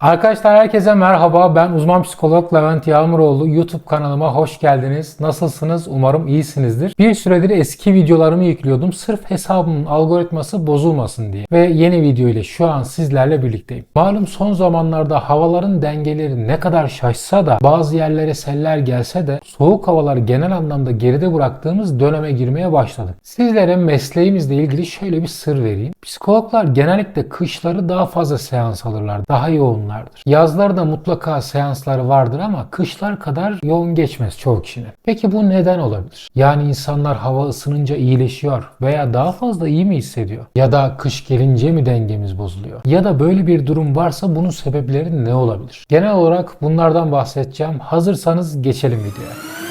Arkadaşlar herkese merhaba. Ben uzman psikolog Levent Yağmuroğlu. YouTube kanalıma hoş geldiniz. Nasılsınız? Umarım iyisinizdir. Bir süredir eski videolarımı yüklüyordum. Sırf hesabımın algoritması bozulmasın diye. Ve yeni video ile şu an sizlerle birlikteyim. Malum son zamanlarda havaların dengeleri ne kadar şaşsa da bazı yerlere seller gelse de soğuk havaları genel anlamda geride bıraktığımız döneme girmeye başladık. Sizlere mesleğimizle ilgili şöyle bir sır vereyim. Psikologlar genellikle kışları daha fazla seans alırlar. Daha yoğunlardır. Yazlarda mutlaka seansları vardır ama kışlar kadar yoğun geçmez çoğu kişinin. Peki bu neden olabilir? Yani insanlar hava ısınınca iyileşiyor veya daha fazla iyi mi hissediyor? Ya da kış gelince mi dengemiz bozuluyor? Ya da böyle bir durum varsa bunun sebepleri ne olabilir? Genel olarak bunlardan bahsedeceğim. Hazırsanız geçelim videoya.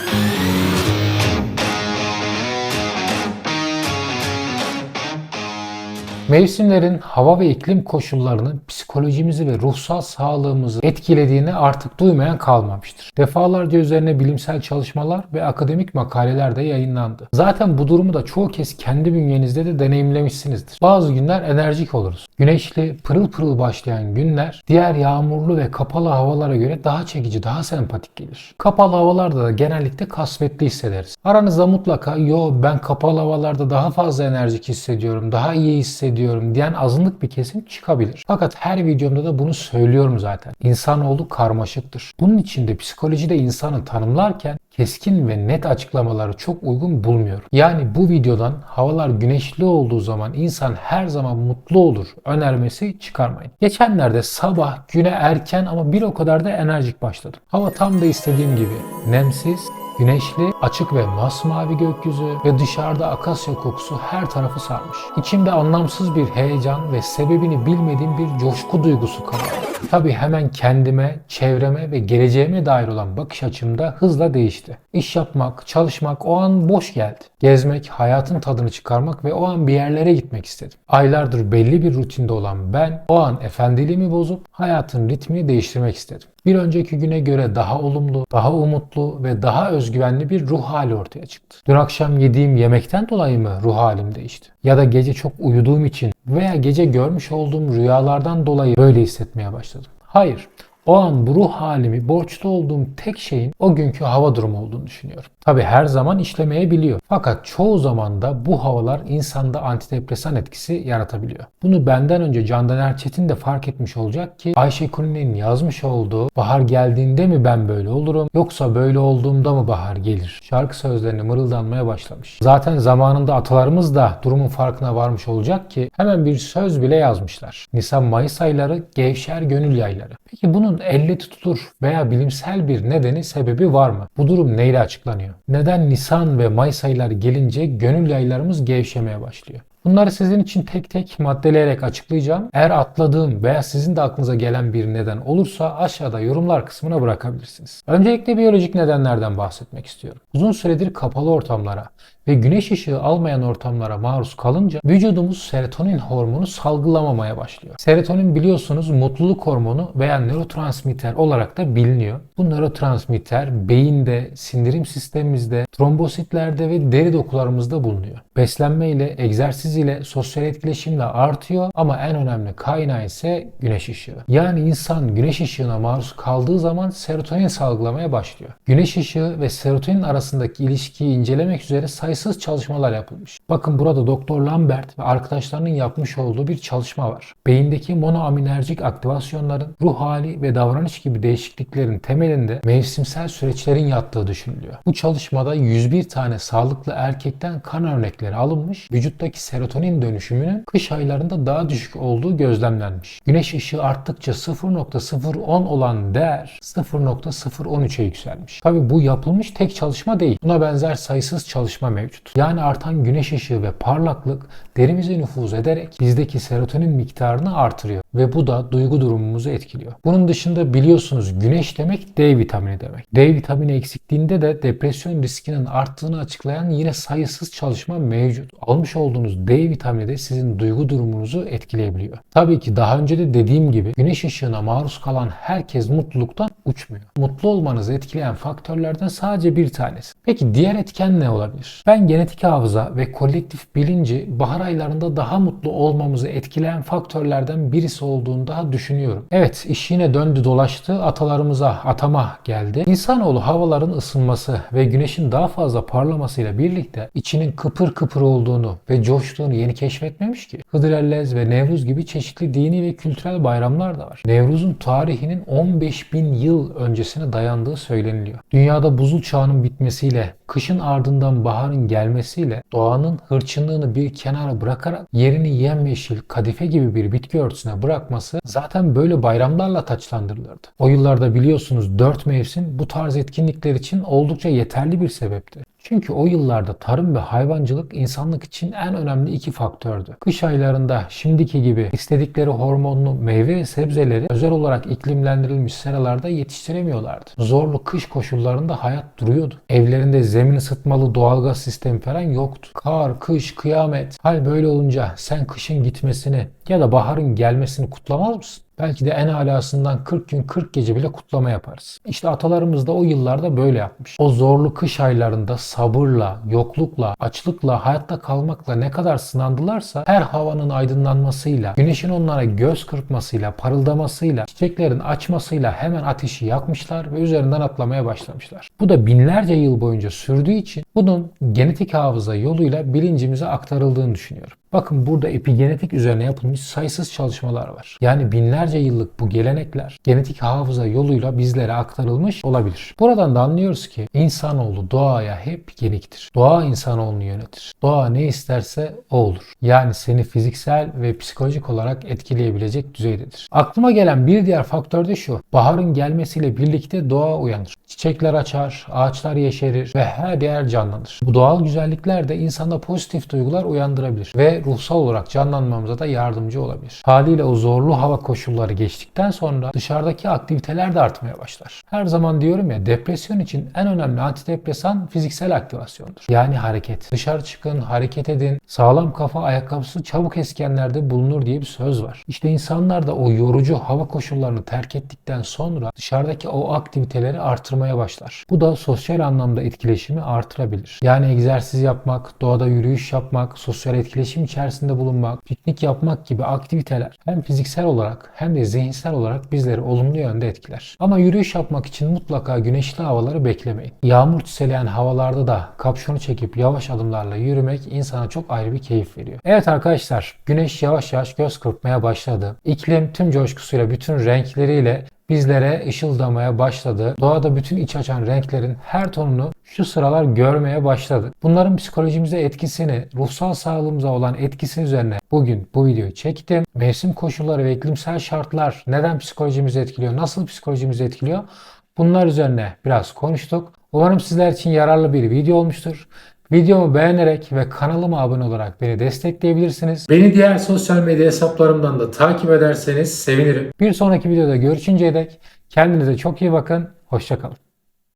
Mevsimlerin hava ve iklim koşullarının psikolojimizi ve ruhsal sağlığımızı etkilediğini artık duymayan kalmamıştır. Defalarca üzerine bilimsel çalışmalar ve akademik makaleler de yayınlandı. Zaten bu durumu da çoğu kez kendi bünyenizde de deneyimlemişsinizdir. Bazı günler enerjik oluruz. Güneşli, pırıl pırıl başlayan günler diğer yağmurlu ve kapalı havalara göre daha çekici, daha sempatik gelir. Kapalı havalarda da genellikle kasvetli hissederiz. Aranızda mutlaka yo ben kapalı havalarda daha fazla enerjik hissediyorum, daha iyi hissediyorum diyen azınlık bir kesim çıkabilir. Fakat her videomda da bunu söylüyorum zaten. İnsanoğlu karmaşıktır. Bunun için de psikolojide insanı tanımlarken keskin ve net açıklamaları çok uygun bulmuyorum. Yani bu videodan havalar güneşli olduğu zaman insan her zaman mutlu olur önermesi çıkarmayın. Geçenlerde sabah güne erken ama bir o kadar da enerjik başladım. Hava tam da istediğim gibi. Nemsiz, Güneşli, açık ve masmavi gökyüzü ve dışarıda akasya kokusu her tarafı sarmış. İçimde anlamsız bir heyecan ve sebebini bilmediğim bir coşku duygusu kaldı. Tabi hemen kendime, çevreme ve geleceğime dair olan bakış açım da hızla değişti. İş yapmak, çalışmak o an boş geldi. Gezmek, hayatın tadını çıkarmak ve o an bir yerlere gitmek istedim. Aylardır belli bir rutinde olan ben o an efendiliğimi bozup hayatın ritmini değiştirmek istedim. Bir önceki güne göre daha olumlu, daha umutlu ve daha özgüvenli bir ruh hali ortaya çıktı. Dün akşam yediğim yemekten dolayı mı ruh halim değişti? Ya da gece çok uyuduğum için veya gece görmüş olduğum rüyalardan dolayı böyle hissetmeye başladım. Hayır. O an bu ruh halimi borçlu olduğum tek şeyin o günkü hava durumu olduğunu düşünüyorum. Tabi her zaman işlemeyebiliyor. Fakat çoğu zaman da bu havalar insanda antidepresan etkisi yaratabiliyor. Bunu benden önce Candan Erçetin de fark etmiş olacak ki Ayşe Kuli'nin yazmış olduğu Bahar geldiğinde mi ben böyle olurum yoksa böyle olduğumda mı bahar gelir şarkı sözlerini mırıldanmaya başlamış. Zaten zamanında atalarımız da durumun farkına varmış olacak ki hemen bir söz bile yazmışlar. Nisan-Mayıs ayları gevşer gönül yayları. Peki bunun elle tutulur veya bilimsel bir nedeni sebebi var mı? Bu durum neyle açıklanıyor? Neden Nisan ve Mayıs ayları gelince gönül yaylarımız gevşemeye başlıyor? Bunları sizin için tek tek maddeleyerek açıklayacağım. Eğer atladığım veya sizin de aklınıza gelen bir neden olursa aşağıda yorumlar kısmına bırakabilirsiniz. Öncelikle biyolojik nedenlerden bahsetmek istiyorum. Uzun süredir kapalı ortamlara ve güneş ışığı almayan ortamlara maruz kalınca vücudumuz serotonin hormonu salgılamamaya başlıyor. Serotonin biliyorsunuz mutluluk hormonu veya nörotransmitter olarak da biliniyor. Bu nörotransmitter beyinde, sindirim sistemimizde, trombositlerde ve deri dokularımızda bulunuyor. Beslenme ile, egzersiz ile, sosyal etkileşimle artıyor ama en önemli kaynağı ise güneş ışığı. Yani insan güneş ışığına maruz kaldığı zaman serotonin salgılamaya başlıyor. Güneş ışığı ve serotonin arasındaki ilişkiyi incelemek üzere sayısız çalışmalar yapılmış. Bakın burada Doktor Lambert ve arkadaşlarının yapmış olduğu bir çalışma var. Beyindeki monoaminerjik aktivasyonların ruh hali ve davranış gibi değişikliklerin temelinde mevsimsel süreçlerin yattığı düşünülüyor. Bu çalışmada 101 tane sağlıklı erkekten kan örnekleri alınmış, vücuttaki serotonin dönüşümünün kış aylarında daha düşük olduğu gözlemlenmiş. Güneş ışığı arttıkça 0.010 olan değer 0.013'e yükselmiş. Tabi bu yapılmış tek çalışma değil. Buna benzer sayısız çalışma mevcut. Yani artan güneş ışığı ve parlaklık derimize nüfuz ederek bizdeki serotonin miktarını artırıyor ve bu da duygu durumumuzu etkiliyor. Bunun dışında biliyorsunuz güneş demek D vitamini demek. D vitamini eksikliğinde de depresyon riskinin arttığını açıklayan yine sayısız çalışma mevcut. Almış olduğunuz D vitamini de sizin duygu durumunuzu etkileyebiliyor. Tabii ki daha önce de dediğim gibi güneş ışığına maruz kalan herkes mutluluktan uçmuyor. Mutlu olmanızı etkileyen faktörlerden sadece bir tanesi. Peki diğer etken ne olabilir? Ben genetik hafıza ve kolektif bilinci bahar aylarında daha mutlu olmamızı etkileyen faktörlerden birisi daha düşünüyorum. Evet iş yine döndü dolaştı atalarımıza atama geldi. İnsanoğlu havaların ısınması ve güneşin daha fazla parlamasıyla birlikte içinin kıpır kıpır olduğunu ve coştuğunu yeni keşfetmemiş ki. Hıdrellez ve Nevruz gibi çeşitli dini ve kültürel bayramlar da var. Nevruz'un tarihinin 15 bin yıl öncesine dayandığı söyleniliyor. Dünyada buzul çağının bitmesiyle, kışın ardından baharın gelmesiyle doğanın hırçınlığını bir kenara bırakarak yerini yemyeşil, kadife gibi bir bitki örtüsüne bırakması zaten böyle bayramlarla taçlandırılırdı. O yıllarda biliyorsunuz dört mevsim bu tarz etkinlikler için oldukça yeterli bir sebepti. Çünkü o yıllarda tarım ve hayvancılık insanlık için en önemli iki faktördü. Kış aylarında şimdiki gibi istedikleri hormonlu meyve ve sebzeleri özel olarak iklimlendirilmiş seralarda yetiştiremiyorlardı. Zorlu kış koşullarında hayat duruyordu. Evlerinde zemin ısıtmalı doğalgaz sistemi falan yoktu. Kar, kış, kıyamet. Hal böyle olunca sen kışın gitmesini ya da baharın gelmesini kutlamaz mısın? Belki de en alasından 40 gün 40 gece bile kutlama yaparız. İşte atalarımız da o yıllarda böyle yapmış. O zorlu kış aylarında sabırla, yoklukla, açlıkla, hayatta kalmakla ne kadar sınandılarsa her havanın aydınlanmasıyla, güneşin onlara göz kırpmasıyla, parıldamasıyla, çiçeklerin açmasıyla hemen ateşi yakmışlar ve üzerinden atlamaya başlamışlar. Bu da binlerce yıl boyunca sürdüğü için bunun genetik hafıza yoluyla bilincimize aktarıldığını düşünüyorum. Bakın burada epigenetik üzerine yapılmış sayısız çalışmalar var. Yani binlerce yıllık bu gelenekler genetik hafıza yoluyla bizlere aktarılmış olabilir. Buradan da anlıyoruz ki insanoğlu doğaya hep yeniktir. Doğa insanoğlunu yönetir. Doğa ne isterse o olur. Yani seni fiziksel ve psikolojik olarak etkileyebilecek düzeydedir. Aklıma gelen bir diğer faktör de şu. Baharın gelmesiyle birlikte doğa uyanır. Çiçekler açar, ağaçlar yeşerir ve her yer canlanır. Bu doğal güzellikler de insanda pozitif duygular uyandırabilir ve ruhsal olarak canlanmamıza da yardımcı olabilir. Haliyle o zorlu hava koşulları geçtikten sonra dışarıdaki aktiviteler de artmaya başlar. Her zaman diyorum ya depresyon için en önemli antidepresan fiziksel aktivasyondur. Yani hareket. Dışarı çıkın, hareket edin. Sağlam kafa ayakkabısı çabuk eskenlerde bulunur diye bir söz var. İşte insanlar da o yorucu hava koşullarını terk ettikten sonra dışarıdaki o aktiviteleri artırmaya başlar. Bu da sosyal anlamda etkileşimi artırabilir. Yani egzersiz yapmak, doğada yürüyüş yapmak, sosyal etkileşim içerisinde bulunmak, piknik yapmak gibi aktiviteler hem fiziksel olarak hem de zihinsel olarak bizleri olumlu yönde etkiler. Ama yürüyüş yapmak için mutlaka güneşli havaları beklemeyin. Yağmur çiseleyen havalarda da kapşonu çekip yavaş adımlarla yürümek insana çok ayrı bir keyif veriyor. Evet arkadaşlar, güneş yavaş yavaş göz kırpmaya başladı. İklim tüm coşkusuyla, bütün renkleriyle bizlere ışıldamaya başladı. Doğada bütün iç açan renklerin her tonunu şu sıralar görmeye başladık. Bunların psikolojimize etkisini, ruhsal sağlığımıza olan etkisi üzerine bugün bu videoyu çektim. Mevsim koşulları ve iklimsel şartlar neden psikolojimizi etkiliyor, nasıl psikolojimizi etkiliyor? Bunlar üzerine biraz konuştuk. Umarım sizler için yararlı bir video olmuştur. Videomu beğenerek ve kanalıma abone olarak beni destekleyebilirsiniz. Beni diğer sosyal medya hesaplarımdan da takip ederseniz sevinirim. Bir sonraki videoda görüşünceye dek kendinize çok iyi bakın. Hoşçakalın.